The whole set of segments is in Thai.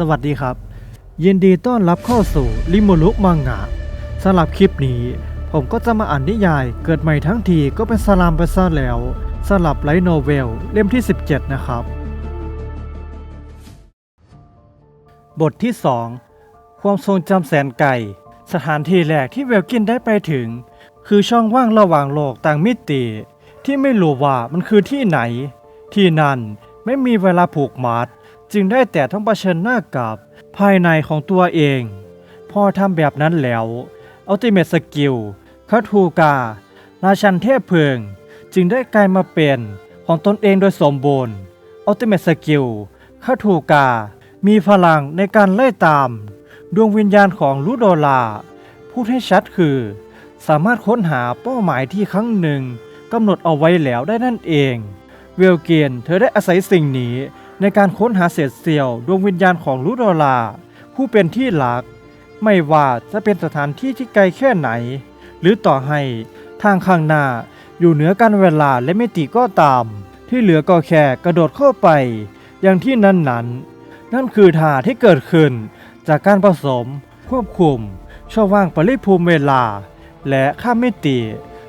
สวัสดีครับ ยินดีต้อนรับเข้าสู่ริโมลุมังงะสำหรับคลิปนี้ ผมก็จะมาอ่านนิยาย เกิดใหม่ทั้งทีก็เป็นสลามไปซะแล้วสำหรับไลท์โนเวลเล่มที่ 17 นะครับ บทที่ 2 ความทรงจำแสนไกลสถานที่แรกที่เวลกินได้ไปถึง คือช่องว่างระหว่างโลกต่างมิติ ที่ไม่รู้ว่ามันคือที่ไหน ที่นั่นไม่มีเวลาผูกมัด จึงได้แต่ต้องเผชิญหน้ากับภายในของตัวเอง พอทำแบบนั้นแล้วอัลติเม e สกิลคาทูกา ราชันเทพเพลิง จึงได้กลายมาเป็นของตนเองโดยสมบูรณ์อัลติเม e สกิลคาทูกา มีพลังในการไล่ตาม ดวงวิญญาณของลูโดลา พูดให้ชัดคือ สามารถค้นหาเป้าหมายที่ครั้งหนึ่งกำหนดเอาไว้แล้วได้นั่นเอง เวลเกียนเธอได้อาศัยสิ่งนี้ ในการค้นหาเศษเสี้ยวดวงวิญญาณของลูโดลา ผู้เป็นที่หลัก ไม่ว่าจะเป็นสถานที่ที่ไกลแค่ไหน หรือต่อให้ทางข้างหน้าอยู่เหนือการเวลาและมิติก็ตาม ที่เหลือก็แค่กระโดดเข้าไป อย่างที่นั้นนั้น นั่นคือท่าที่เกิดขึ้น จากการผสม ควบคุม ช่องว่างปริภูมิเวลา และข้ามมิติ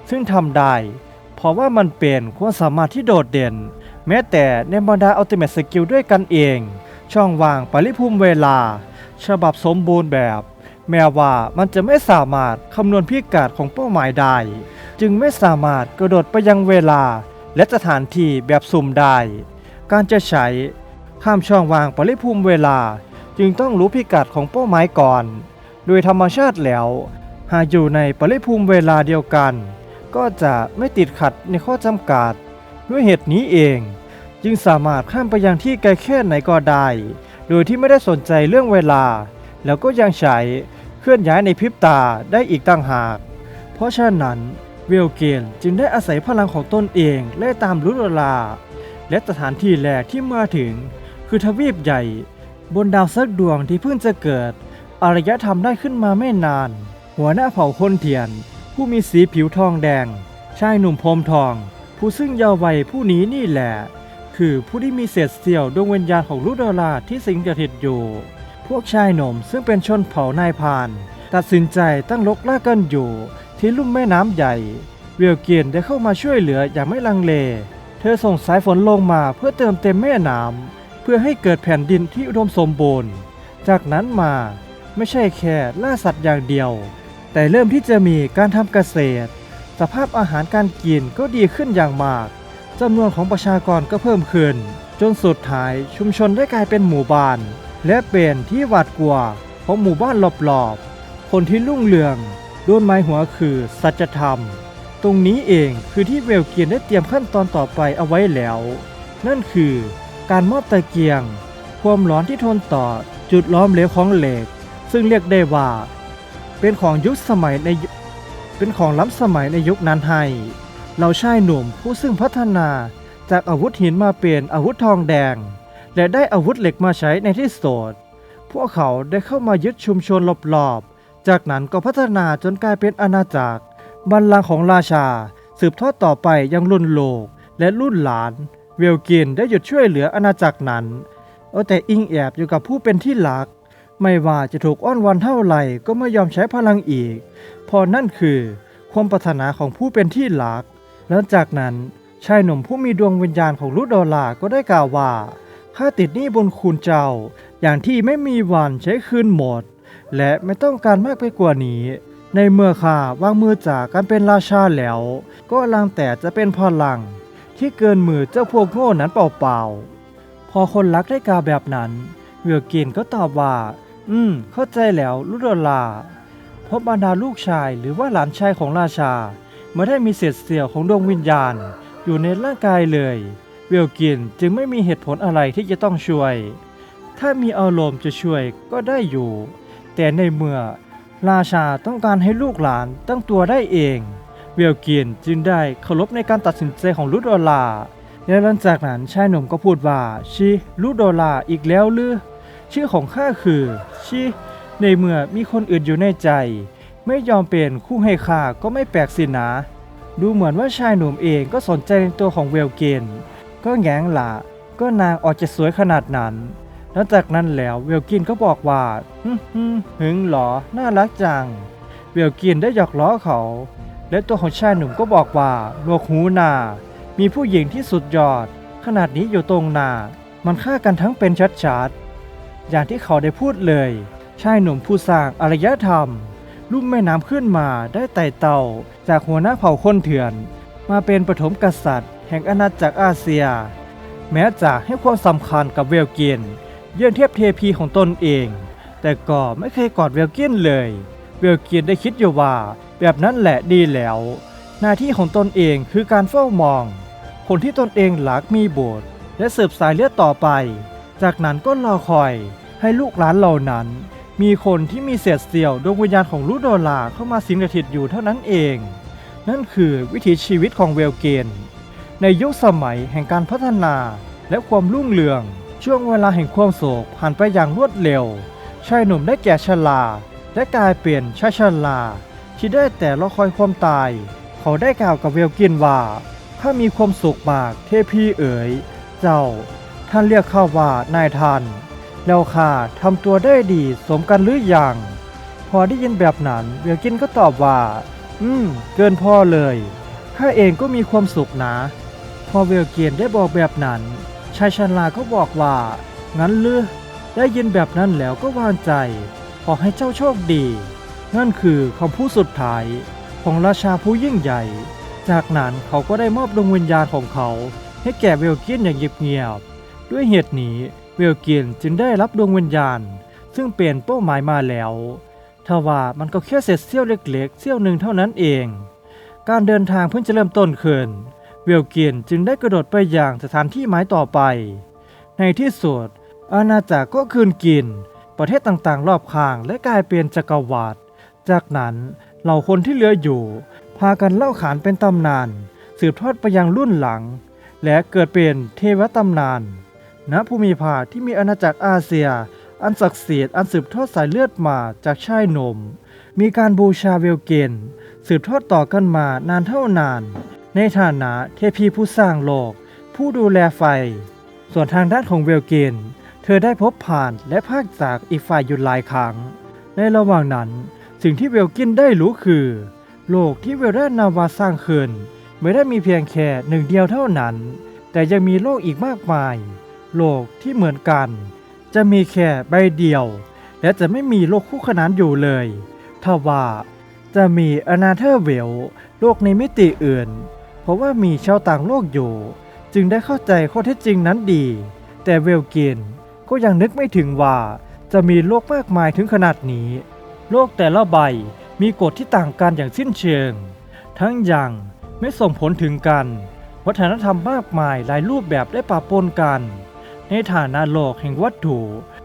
ซึ่งทำได้ เพราะว่ามันเป็นความสามารถที่โดดเด่น แม้แต่ในบรรดาอัลติเม e สกิลด้วยกันเอง ช่องว่างปริภูมิเวลา ฉบับสมบูรณ์แบบ แม้ว่ามันจะไม่สามารถคำนวณพิกัดของเป้าหมายได้ จึงไม่สามารถกระโดดไปยังเวลา และสถานที่แบบสุ่มได้ การจะใช้ข้ามช่องว่างปริภูมิเวลา จึงต้องรู้พิกัดของเป้าหมายก่อน โดยธรรมชาติแล้ว หากอยู่ในปริภูมิเวลาเดียวกัน ก็จะไม่ติดขัดในข้อจำกัด ด้วยเหตุนี้เอง จึงสามารถข้ามไปยังที่ไกลแค่ไหนก็ได้ โดยที่ไม่ได้สนใจเรื่องเวลา แล้วก็ยังใช้เคลื่อนย้ายในพริบตาได้อีกต่างหาก เพราะฉะนั้นเวลเกนจึงได้อาศัยพลังของตนเองไล่ตามลุโรลา และสถานที่แรกที่มาถึง คือทวีปใหญ่ บนดาวสักดวงที่เพิ่งจะเกิด อารยธรรมได้ขึ้นมาไม่นาน หัวหน้าเผ่าคนเทียน ผู้มีสีผิวทองแดง ชายหนุ่มพรมทอง ผู้ซึ่งเยาว์วัยผู้นี้นี่แหละ คือผู้ที่มีเศษเสี้ยวดวงวิญญาณของลูกดอลาที่สิงสถิตอยู่ พวกชายหนุ่มซึ่งเป็นชนเผ่านายพาน ตัดสินใจตั้งลกล่ากันอยู่ ที่ลุ่มแม่น้ำใหญ่ เวลเกียนได้เข้ามาช่วยเหลืออย่างไม่ลังเล เธอส่งสายฝนลงมาเพื่อเติมเต็มแม่น้ำเพื่อให้เกิดแผ่นดินที่อุดมสมบูรณ์ จากนั้นมาไม่ใช่แค่ล่าสัตว์อย่างเดียว แต่เริ่มที่จะมีการทำเกษตร สภาพอาหารการกินก็ดีขึ้นอย่างมากจำนวนของประชากรก็เพิ่มขึ้น จนสุดท้ายชุมชนได้กลายเป็นหมู่บ้าน และเป็นที่หวาดกลัวของหมู่บ้านรอบๆ คนที่รุ่งเรืองโดนไม้หัวคือสัจธรรม ตรงนี้เองคือที่เวลเกียนได้เตรียมขั้นตอนต่อไปเอาไว้แล้ว นั่นคือการมอบตะเกียง ความร้อนที่ทนต่อจุดล้อมเหลวของเหล็ก ซึ่งเรียกได้ว่า เป็นของยุคสมัยใน เป็นของล้ำสมัยในยุคนั้นให้เราชายหนุ่มผู้ซึ่งพัฒนาจากอาวุธหินมาเป็นอาวุธทองแดง และได้อาวุธเหล็กมาใช้ในที่สุดพวกเขาได้เข้ามายึดชุมชนรอบๆ จากนั้นก็พัฒนาจนกลายเป็นอาณาจักรบัลลังก์ของราชา สืบทอดต่อไปยังรุ่นโลกและรุ่นหลาน เวลกินได้หยุดช่วยเหลืออาณาจักรนั้น เอาแต่อิงแอบอยู่กับผู้เป็นที่หลัก ไม่ว่าจะถูกอ้อนวอนเท่าไหร่ก็ไม่ยอมใช้พลังอีก พอนั่นคือ ความปรารถนาของผู้เป็นที่หลัก แล้วจากนั้นชายหนุ่มผู้มีดวงวิญญาณของลูดอลลาก็ได้กล่าวว่าข้าติดหนี้บนคุณเจ้า อย่างที่ไม่มีวันใช้คืนหมด และไม่ต้องการมากไปกว่านี้ ในเมื่อข้าวางมือจากการเป็นราชาแล้ว ก็ลังแต่จะเป็นพลัง ที่เกินมือเจ้าพวกโง่นั้นเปล่าๆพอคนรักได้กล่าวแบบนั้นเวียกินก็ตอบว่า อืม เข้าใจแล้วลูดอลาพราะบรรดาลูกชายหรือว่าหลานชายของราชาไม่ได้มีเศษเสี้ยวของดวงวิญญาณ อยู่ในร่างกายเลย เวลกินจึงไม่มีเหตุผลอะไรที่จะต้องช่วย ถ้ามีอารมณ์จะช่วยก็ได้อยู่ แต่ในเมื่อ ราชาต้องการให้ลูกหลานตั้งตัวได้เอง เวลกินจึงได้เคารพในการตัดสินใจของลูดอลาและหลังจากนั้นชายหนุ่มก็พูดว่าชิลูดอลาอีกแล้วหรือ ชื่อของข้าคือชิในเมื่อมีคนอื่นอยู่ในใจ ไม่ยอมเป็นคู่ให้ข้าก็ไม่แปลกสินะ ดูเหมือนว่าชายหนุ่มเองก็สนใจในตัวของเวลเกนก็แงงละก็นางออกจะสวยขนาดนั้นหแล้วจากนั้นแล้วเวลกินก็บอกว่าฮึมฮึมหึงเหรอน่ารักจัง เวลกินได้หยอกล้อเขา และตัวของชายหนุ่มก็บอกว่าโลกหูนามีผู้หญิงที่สุดยอด ขนาดนี้อยู่ตรงหน้ามันฆ่ากันทั้งเป็นชัดๆ อย่างที่เขาได้พูดเลย ชายหนุ่มผู้สร้างอารยธรรมลุ่มแม่น้ำขึ้นมาได้ไต่เต่าจากหัวหน้าเผ่าคนเถื่อน มาเป็นปฐมกษัตริย์ แห่งอาณาจักรอาเซีย แม้จะให้ความสำคัญกับเวลเกียนเยื่อนเทียบเทพีของตนเอง แต่ก็ไม่เคยกอดเวลเกียนเลย เวลเกียนได้คิดอยู่ว่าแบบนั้นแหละดีแล้ว หน้าที่ของตนเองคือการเฝ้ามอง คนที่ตนเองหลักมีโบสถ์และสืบสายเลือดต่อไป จากนั้นก็รอคอยให้ลูกหลานเหล่านั้น มีคนที่มีเศษเสี้ยวดวงวิญญาณของลูกโดลาเข้ามาสิงสถิตอยู่เท่านั้นเอง นั่นคือวิถีชีวิตของเวลเกน ในยุคสมัยแห่งการพัฒนาและความรุ่งเรือง ช่วงเวลาแห่งความโศกผ่านไปอย่างรวดเร็วชายหนุ่มได้แก่ชราและกลายเป็นชายชราที่ได้แต่รอคอยความตาย เขาได้กล่าวกับเวลกินว่า ถ้ามีความสุขมากเทพีเอ๋ย เจ้า ท่านเรียกข้าว่านายท่าน แล้วข้าทำตัวได้ดีสมกันหรืออยัง พอได้ยินแบบนั้นเวลกินก็ตอบว่า อืม เกินพ่อเลยข้าเองก็มีความสุขนะ พอเวลเกียนได้บอกแบบนั้น ชายชนลาก็บอกว่า งั้นลือได้ยินแบบนั้นแล้วก็วางใจ ขอให้เจ้าโชคดี นั่นคือคำพูดสุดท้ายของราชาผู้ยิ่งใหญ่ จากนั้นเขาก็ได้มอบดวงวิญญาณของเขา ให้แก่เวลกียนอย่างเงียบ ด้วยเหตุนี้เวลเกียนจึงได้รับดวงวิญญาณ ซึ่งเป็นเป้าหมายมาแล้วทว่ามันก็แค่เศษเสี้ยวเล็กๆเสี้ยวหนึ่งเท่านั้นเอง การเดินทางเพิ่งจะเริ่มต้นขึ้นเวลเกียนจึงได้กระโดดไปอยังสถานที่หมายต่อไป ในที่สุดอาณาจักรก็คืนกิน ประเทศต่างๆ รอบข้างและกลายเป็นจักรวรรดิจากนั้นเหล่าคนที่เหลืออยู่ พากันเล่าขานเป็นตำนาน สืบทอดไปยังรุ่นหลัง และเกิดเป็นเทวตำนาน ณภูมิภาคที่มีอาณาจักรอาเซีย อันศักดิ์สิทธิ์อันสืบทอดสายเลือดมาจากชายหนุ่ม มีการบูชาเวลเกนสืบทอดต่อกันมานานเท่านาน ในฐานะเทพีผู้สร้างโลก ผู้ดูแลไฟ ส่วนทางด้านของเวลเกนเธอได้พบผ่านและภาคจากอีกฝ่ายอยู่หลายครั้ง ในระหว่างนั้นสิ่งที่เวลกินได้รู้คือ โลกที่เวลเรนาวาสร้างขึ้นไม่ได้มีเพียงแค่หนึ่งเดียวเท่านั้น แต่ยังมีโลกอีกมากมาย โลกที่เหมือนกัน จะมีแค่ใบเดียว และจะไม่มีโลกคู่ขนานอยู่เลยถ้าว่าจะมีอนาเธอร์เวลโลกในมิติอื่น เพราะว่ามีชาวต่างโลกอยู่ จึงได้เข้าใจข้อเท็จจริงนั้นดี แต่เวลกินก็ยังนึกไม่ถึงว่าจะมีโลกมากมายถึงขนาดนี้ โลกแต่ละใบมีกฎที่ต่างกันอย่างสิ้นเชิง ทั้งยังไม่ส่งผลถึงกัน วัฒนธรรมมากมายหลายรูปแบบได้ปะปนกัน ในฐานะโลกแห่งวัตถุ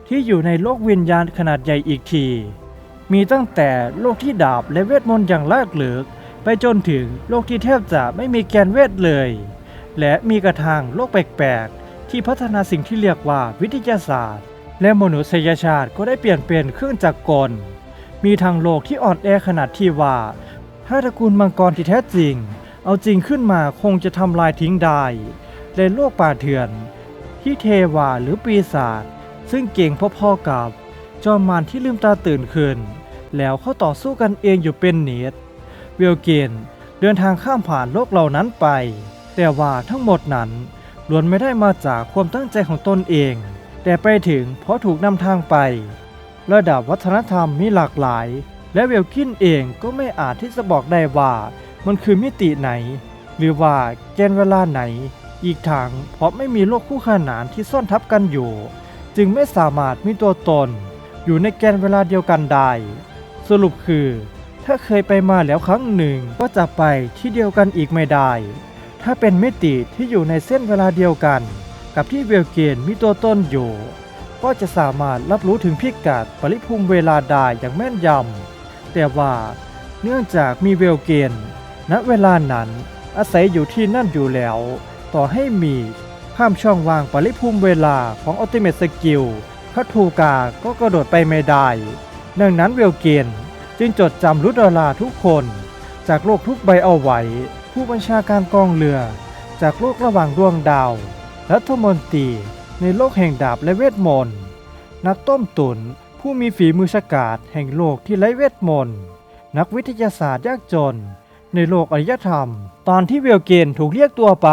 ที่อยู่ในโลกวิญญาณขนาดใหญ่อีกที มีตั้งแต่โลกที่ดาบและเวทมนต์อย่างลากเหลือกไปจนถึงโลกที่แทบจะไม่มีแกนเวทเลย และมีกระทั่งโลกแปลกๆ ที่พัฒนาสิ่งที่เรียกว่าวิทยาศาสตร์ และมนุษยชาติก็ได้เปลี่ยนเป็นเครื่องจักรกล มีทางโลกที่อ่อนแอขนาดที่ว่า ถ้าตระกูลมังกรที่แท้จริง เอาจริงขึ้นมาคงจะทำลายทิ้งได้และโลกป่าเถื่อน ที่เทวาหรือปีศาจซึ่งเก่งพอๆกับ จอมมารที่ลืมตาตื่นขึ้น แล้วเข้าต่อสู้กันเองอยู่เป็นเนตเวลเกนเดินทางข้ามผ่านโลกเหล่านั้นไป แต่ว่าทั้งหมดนั้นล้วนไม่ได้มาจากความตั้งใจของตนเอง แต่ไปถึงเพราะถูกนำทางไป ระดับวัฒนธรรมมีหลากหลาย และเวลกินเองก็ไม่อาจที่จะบอกได้ว่ามันคือมิติไหน หรือว่าแกนเวลาไหน อีกทางเพราะไม่มีโลกคู่ขนานที่ซ่อนทับกันอยู่ จึงไม่สามารถมีตัวตน อยู่ในแกนเวลาเดียวกันได้ สรุปคือ ถ้าเคยไปมาแล้วครั้งหนึ่งก็จะไปที่เดียวกันอีกไม่ได้ ถ้าเป็นมิติที่อยู่ในเส้นเวลาเดียวกัน กับที่เวลเกนมีตัวตนอยู่ ก็จะสามารถรับรู้ถึงพิกัดปริภูมิเวลาได้อย่างแม่นยำแต่ว่าเนื่องจากมีเวลเกนณเวลานั้นอาศัยอยู่ที่นั่นอยู่แล้ว ต่อให้มี ข้ามช่องว่างปริภูมิเวลาของอัลติเม e สกิลพัทูกาก็กระโดดไปไม่ได้ ดังนั้นเวลเกนจึงจดจำรุดดาราทุกคน จากโลกทุกใบเอาไว้ ผู้บัญชาการกองเรือ จากโลกระหว่างดวงดาว รัฐมนตรีในโลกแห่งดาบและเวทมนต์นักต้มตุนผู้มีฝีมือฉกาจแห่งโลกที่ไร้เวทมนต์นักวิทยาศาสตร์ยากจน ในโลกอารยธรรม ตอนที่เวลเกนถูกเรียกตัวไป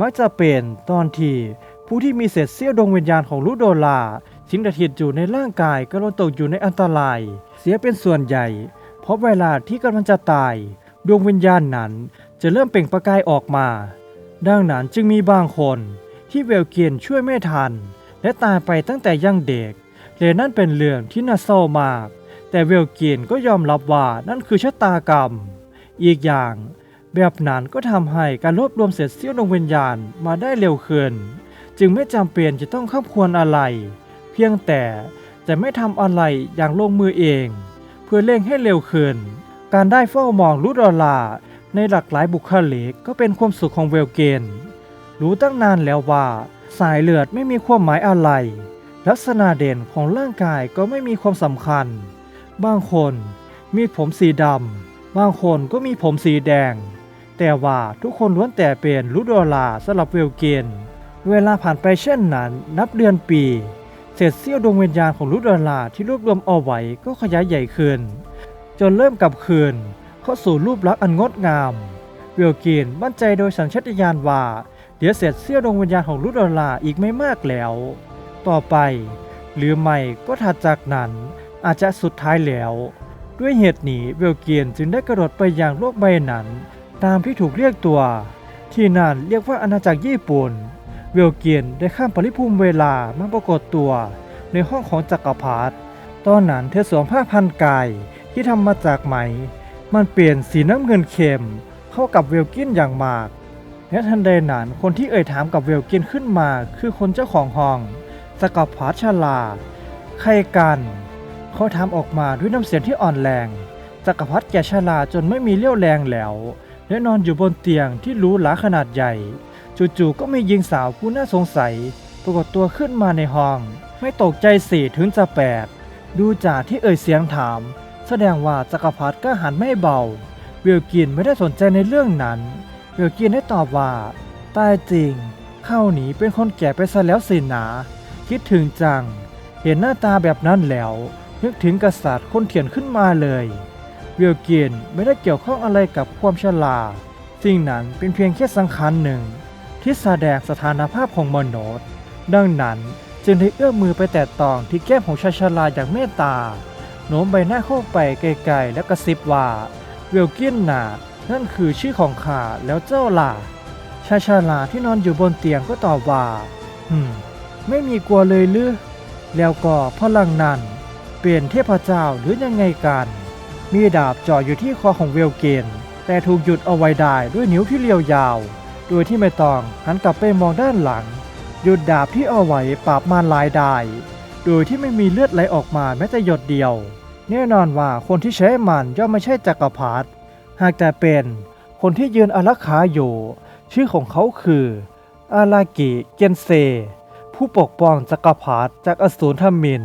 มักจะเป็นตอนที่ผู้ที่มีเศษเสี้ยวดวงวิญญาณของลูโดลาสิงสถิตอยู่ในร่างกายกำลังตกอยู่ในอันตราย เสียเป็นส่วนใหญ่ เพราะเวลาที่กำลังจะตาย ดวงวิญญาณนั้นจะเริ่มเปล่งประกายออกมา ดังนั้นจึงมีบางคนที่เวลเกียนช่วยไม่ทัน และตายไปตั้งแต่ยังเด็กและนั่นเป็นเรื่องที่น่าเศร้ามาก แต่เวลเกียนก็ยอมรับว่านั่นคือชะตากรรม อีกอย่าง แบบนั้นก็ทำให้การรวบรวมเศษเสี้ยวดวงวิญญาณมาได้เร็วขึ้น จึงไม่จำเป็นจะต้องข้ามควรอะไร เพียงแต่จะไม่ทำอะไรอย่างลงมือเอง เพื่อเร่งให้เร็วขึ้น การได้เฝ้ามองรูดอลาในหลากหลายบุคลิกก็เป็นความสุขของเวลเกน รู้ตั้งนานแล้วว่า สายเลือดไม่มีความหมายอะไร ลักษณะเด่นของร่างกายก็ไม่มีความสำคัญ บางคนมีผมสีดำบางคนก็มีผมสีแดง แต่ว่าทุกคนล้วนแต่เป็นรูดอลลาสำหรับเวลเกน เวลาผ่านไปเช่นนั้น นับเดือนปี เศษเสี้ยวดวงวิญญาณของรูดอลลาที่รวบรวมเอาไว้ก็ขยายใหญ่ขึ้น จนเริ่มกลับคืน เข้าสู่รูปลักษณ์อันงดงาม เวลเกนมั่นใจโดยสัญชาตญาณว่า เดี๋ยวเสร็จเสี้ยวดวงวิญญาณของลูดอลลาอีกไม่มากแล้ว ต่อไป หรือไม่ก็ถัดจากนั้นอาจจะสุดท้ายแล้ว ด้วยเหตุนี้เวลเกียนจึงได้กระโดดไปยังโลกใบนั้น ตามที่ถูกเรียกตัว ที่นั่นเรียกว่าอาณาจักรญี่ปุ่น เวลเกียนได้ข้ามปริภูมิเวลามาปรากฏตัวในห้องของจักรพรรดิตอนนั้นเธอสวมผ้าพันกายที่ทำมาจากไหม มันเปลี่ยนสีน้ำเงินเข้มเข้ากับเวลกินอย่างมากและทันใดนั้นคนที่เอ่ยถามกับเวลกินขึ้นมาคือคนเจ้าของห้องสกับพาชลา ใครกัน เขาถามออกมาด้วยน้ำเสียงที่อ่อนแรงจักรพรรดิแก่ชราจนไม่มีเลี้ยวแรงแล้ว และนอนอยู่บนเตียงที่หรูหราขนาดใหญ่ จู่ๆก็มีหญิงสาวผู้น่าสงสัย ปรากฏตัวขึ้นมาในห้อง ไม่ตกใจสิถึงจะแปลกดูจากที่เอ่ยเสียงถาม แสดงว่าจักรพรรดิก็หันไม่เบาเวลกินไม่ได้สนใจในเรื่องนั้นเวลกินได้ตอบว่าตายจริง เข้าหนีเป็นคนแก่ไปซะแล้วสินะคิดถึงจัง เห็นหน้าตาแบบนั้นแล้ว นึกถึงกษัตริย์คนเถียนขึ้นมาเลย วลกินไม่ได้เกี่ยวข้องอะไรกับความฉลาสิ่งนั้นเป็นเพียงแค่สังขารหนึ่ง ที่แสดงสถานภาพของมนุษย์ ดังนั้นจึงได้เอื้อมมือไปแตะต้องที่แก้มของชายชราอย่างเมตตาโน้มใบหน้าเข้าไปไกลๆแล้วกระซิบว่าเวลกินน่ะนั่นคือชื่อของข้าแล้วเจ้าล่ะชายชราที่นอนอยู่บนเตียงก็ตอบว่าหืมไม่มีกลัวเลยหรือแล้วก็พลังนั้นเปลี่ยนเทพเจ้าหรือยังไงกัน มีดาบจ่ออยู่ที่คอของเวลเกน แต่ถูกหยุดเอาไว้ได้ด้วยนิ้วที่เรียวยาว โดยที่ไม่ต้องหันกลับไปมองด้านหลัง หยุดดาบที่เอาไว้ปราบมารลายได้ โดยที่ไม่มีเลือดไหลออกมาแม้แต่หยดเดียว แน่นอนว่าคนที่ใช้มันย่อมไม่ใช่จักรพรรดิ หากแต่เป็นคนที่ยืนอารักขาอยู่ ชื่อของเขาคือ อารากิเกนเซ ผู้ปกป้องจักรพรรดิจากอสูรทมิน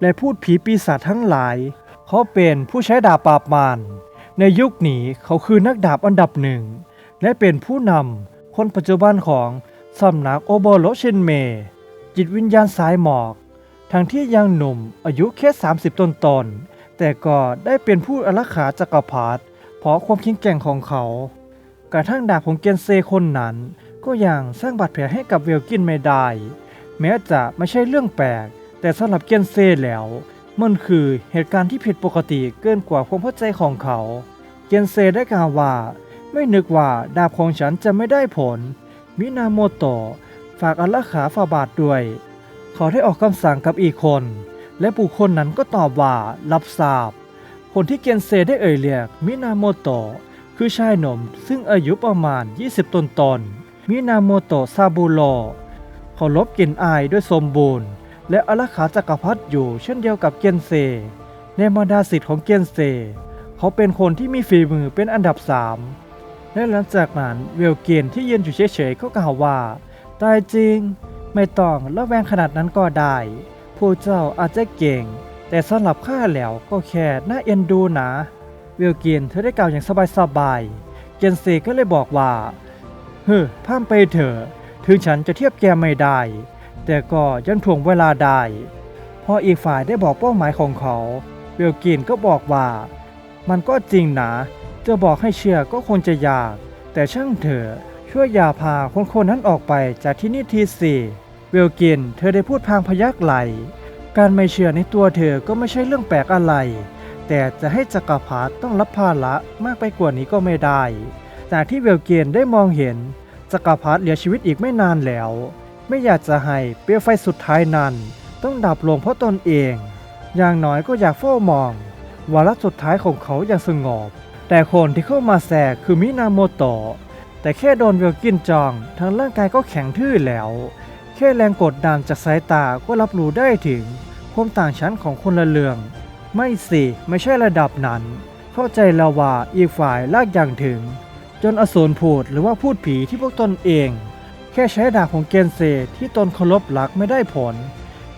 และพูดผีปีศาจทั้งหลาย เขาเป็นผู้ใช้ดาบปราบมารในยุคนี้เขาคือนักดาบอันดับหนึ่ง และเป็นผู้นำคนปัจจุบันของสำนักโอโบโรชินเม จิตวิญญาณสายหมอก ทั้งที่ยังหนุ่มอายุแค่ 30 ต้นตนแต่ก็ได้เป็นผู้อารักขาจักรพรรดิเพราะความแข็งแกร่งของเขา กระทั่งดาบของเกนเซคนนั้น ก็ยังสร้างบาดแผลให้กับเวลกินไม่ได้ แม้จะไม่ใช่เรื่องแปลก แต่สำหรับเกนเซแล้ว มันคือเหตุการณ์ที่ผิดปกติเกินกว่าความเข้าใจของเขา เกนเซได้กล่าวว่า ไม่นึกว่าดาบของฉันจะไม่ได้ผล มินาโมโตะฝากอารักขาฝาบาทด้วย เขาได้ออกคำสั่งกับอีกคน และบุคคลนั้นก็ตอบว่ารับทราบ คนที่เกนเซได้เอ่ยเรียกมินาโมโตะคือชายหนุ่มซึ่งอายุประมาณ 20 ตนตนมินาโมโตะซาบุโรเขาลบกลิ่นอายด้วยสมบูรณ์ และอาขาจักรพรรดิอยู่เช่นเดียวกับเกนเซ ในบรรดาสิทธิ์ของเกนเซ เขาเป็นคนที่มีฝีมือเป็นอันดับสามและหลังจากนั้นเวลเกนที่ยืนอยู่เฉยๆก็กล่าวว่า ตายจริง ไม่ต้องระแวงขนาดนั้นก็ได้ผู้เจ้าอาจจะเก่ง แต่สำหรับข้าแล้วก็แค่น่าเอ็นดูนะเวลเกนเธอได้กล่าวอย่างสบายๆเกนเซก็เลยบอกว่าเฮ้อพามไปเถอะถึงฉันจะเทียบแกไม่ได้ แต่ก็ยังถ่วงเวลาได้พออีกฝ่ายได้บอกเป้าหมายของเขาเวลกินก็บอกว่า มันก็จริงนะจะบอกให้เชื่อก็คงจะยาก แต่ช่างเถอะช่วยอย่าพาคนคนนั้นออกไปจากที่นี่ทีสิเวลกินเธอได้พูดพางพยักไหล การไม่เชื่อในตัวเธอก็ไม่ใช่เรื่องแปลกอะไร แต่จะให้จักรพรรดิต้องรับภาระมากไปกว่านี้ก็ไม่ได้ จากที่เวลเกียนได้มองเห็นจักรพรรดิเหลือชีวิตอีกไม่นานแล้ว ไม่อยากจะให้เปลวไฟสุดท้ายนั้น ต้องดับลงเพราะตนเอง อย่างน้อยก็อยากเฝ้ามองวาระสุดท้ายของเขาอย่างสงบ แต่คนที่เข้ามาแทรกคือมินาโมโตะแต่แค่โดนเวลกินจองทั้งร่างกายก็แข็งทื่อแล้ว แค่แรงกดดันจากสายตาก็รับรู้ได้ถึงความต่างชั้นของคนละเรือง ไม่สิไม่ใช่ระดับนั้น เข้าใจแล้วว่าอีกฝ่ายลากอย่างถึง จนอสูรพูดหรือว่าพูดผีที่พวกตนเอง ค่ใช้ดาบของเกนเซที่ตนเคารพหลักไม่ได้ผล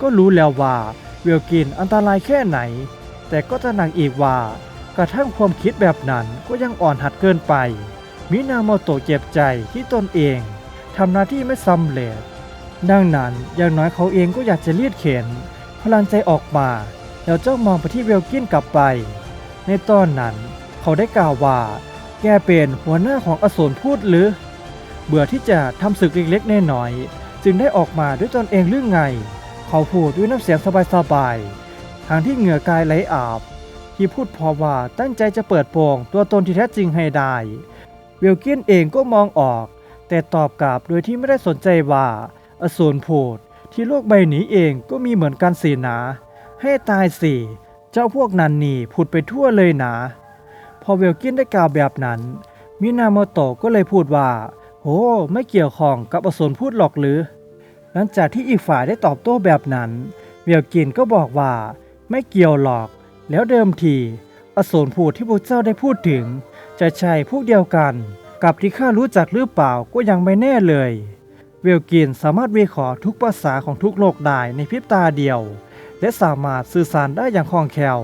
ก็รู้แล้วว่าเวลกินอันตรายแค่ไหน แต่ก็จะหนักอีกว่ากระทั่งความคิดแบบนั้นก็ยังอ่อนหัดเกินไป มินาโมโตะเจ็บใจที่ตนเองทำหน้าที่ไม่สำเร็จดังนั้นอย่างน้อยเขาเองก็อยากจะเลียดเข็น พลังใจออกมาแล้วเจ้องมองไปที่เวลกินกลับไป ในตอนนั้นเขาได้กล่าวว่า แกเป็นหัวหน้าของอสูรพูดหรือ เบื่อที่จะทำศึกเล็กๆน้อยๆจึงได้ออกมาด้วยตนเองเรื่องไง เขาพูดด้วยน้ำเสียงสบายๆทางที่เหงื่อกายไหลอาบ ที่พูดพอว่าตั้งใจจะเปิดโปงตัวตนที่แท้จริงให้ได้เวลกินเองก็มองออก แต่ตอบกลับโดยที่ไม่ได้สนใจว่า อสูรพูดที่โลกใบนี้เองก็มีเหมือนกันสีนาให้ตายสิเจ้าพวกนันนี่พูดไปทั่วเลยนะ พอเวลกินได้กล่าวแบบนั้น มินาโมโตะก็เลยพูดว่า โหไม่เกี่ยวข้องกับอสูรพูดหรอกหรือ หลังจากที่อีกฝ่ายได้ตอบโต้แบบนั้นเวลกินก็บอกว่า ไม่เกี่ยวหรอก แล้วเดิมทีอสูรพูดที่พวกเจ้าได้พูดถึง จะใช่พวกเดียวกัน กับที่ข้ารู้จักหรือเปล่าก็ยังไม่แน่เลย เวลกินสามารถวิเคราะห์ทุกภาษาของทุกโลกได้ในพริบตาเดียว และสามารถสื่อสารได้อย่างคล่องแคล่ว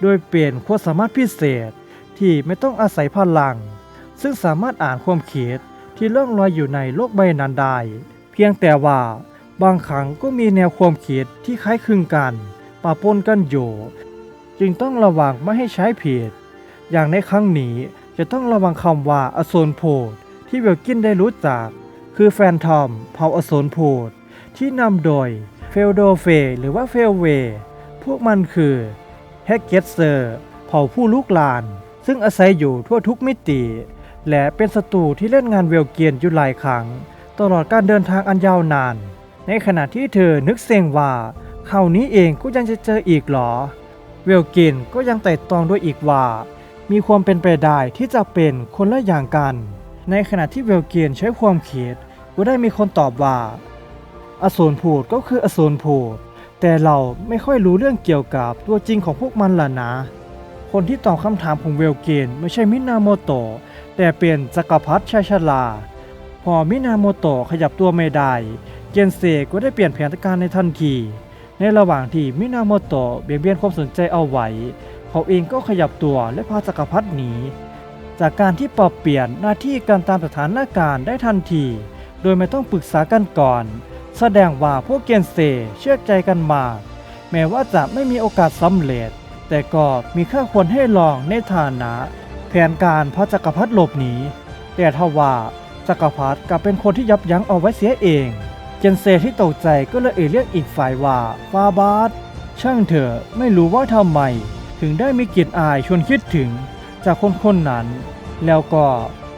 โดยเป็นความสามารถพิเศษที่ไม่ต้องอาศัยพลัง ซึ่งสามารถอ่านความคิด ที่ล่องลอยอยู่ในโลกใบนั้นได้ เพียงแต่ว่าบางครั้งก็มีแนวความคิดที่คล้ายคลึงกันปะปนกันอยู่ จึงต้องระวังไม่ให้ใช้ผิด อย่างในครั้งนี้จะต้องระวังคำว่าอโซนโพดที่เวลกินได้รู้จัก คือแฟนทอมเผ่าอโซนโพดที่นำโดยเฟลโดเฟหรือว่าเฟลเว พวกมันคือแฮกเกตเซอร์เผ่าผู้ลุกลาน ซึ่งอาศัยอยู่ทั่วทุกมิติ และเป็นศัตรูที่เล่นงานเวลเกียนอยู่หลายครั้ง ตลอดการเดินทางอันยาวนาน ในขณะที่เธอนึกเซ็งว่าครานี้เองก็ยังจะเจออีกหรอ เวลกินก็ยังไต่ตองด้วยอีกว่า มีความเป็นไปได้ที่จะเป็นคนละอย่างกัน ในขณะที่เวลกินใช้ความคิดก็ได้มีคนตอบว่า อสูรพูดก็คืออสูรพูดแต่เราไม่ค่อยรู้เรื่องเกี่ยวกับตัวจริงของพวกมันล่ะนะ คนที่ตอบคำถามของเวลเกนไม่ใช่มินาโมโตะ แต่เป็นจักรพรรดิชายชราพอมินาโมโตะขยับตัวไม่ได้เกนเซก็ได้เปลี่ยนแผนการในทันที ในระหว่างที่มินาโมโตะเบี่ยงเบนความสนใจเอาไว้ เขาเองก็ขยับตัวและพาจักรพรรดิหนี จากการที่ปรับเปลี่ยนหน้าที่การตามสถานการณ์ได้ทันที โดยไม่ต้องปรึกษากันก่อน แสดงว่าพวกเกนเซเชื่อใจกันมาก แม้ว่าจะไม่มีโอกาสสำเร็จ แต่ก็มีค่าควรให้ลองในฐานะ แผนการพระจักรพรรดิหลบหนี แต่ทว่าจักรพรรดิกลับเป็นคนที่ยับยั้งเอาไว้เสียเอง เจนเซที่ตกใจก็เลยเอ่ยเรียกอีกฝ่ายว่าฟาบาสช่างเถอะไม่รู้ว่าทำไม ถึงได้มีกลิ่นอายชวนคิดถึง จากคนคนนั้น แล้วก็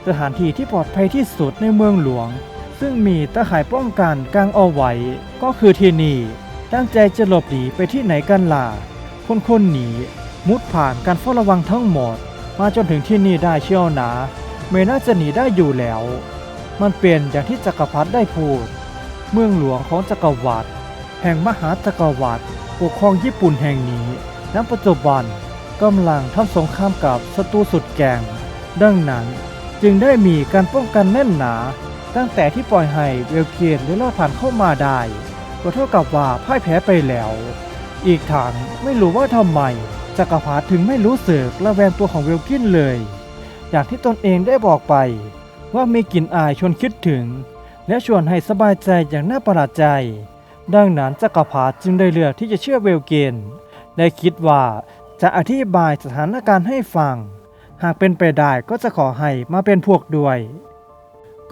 สถานที่ที่ปลอดภัยที่สุดในเมืองหลวง ซึ่งมีตะข่ายป้องกันกางเอาไว้ ก็คือที่นี่ตั้งใจจะหลบหนีไปที่ไหนกันล่ะคนคนหนีมุดผ่านการเฝ้าระวังทั้งหมด มาจนถึงที่นี่ได้เชี่ยวนะไม่น่าจะหนีได้อยู่แล้ว มันเป็นอย่างที่จักรพรรดิได้พูด เมืองหลวงของจักรวรรดิแห่งมหาจักรวรรดิปกครองญี่ปุ่นแห่งนี้ณปัจจุบันกำลังทำสงครามกับศัตรูสุดแก่งดังนั้นจึงได้มีการป้องกันแน่นหนา ตั้งแต่ที่ปล่อยให้เวลเกียนได้ลอดผ่านเข้ามาได้ก็เท่ากับว่าพ่ายแพ้ไปแล้ว อีกทางไม่รู้ว่าทำไม จักรพรรดิถึงไม่รู้สึกระแวงตัวของเวลกินเลย อย่างที่ตนเองได้บอกไป ว่ามีกลิ่นอายชวนคิดถึง และชวนให้สบายใจอย่างน่าประหลาดใจ ดังนั้นจักรพรรดิจึงได้เลือกที่จะเชื่อเวลเกนและคิดว่าจะอธิบายสถานการณ์ให้ฟัง หากเป็นไปได้ก็จะขอให้มาเป็นพวกด้วย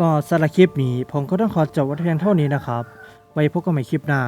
ก็สำหรับคลิปนี้ผมก็ต้องขอจบไว้เพียงเท่านี้นะครับ ไว้พบกันใหม่คลิปหน้า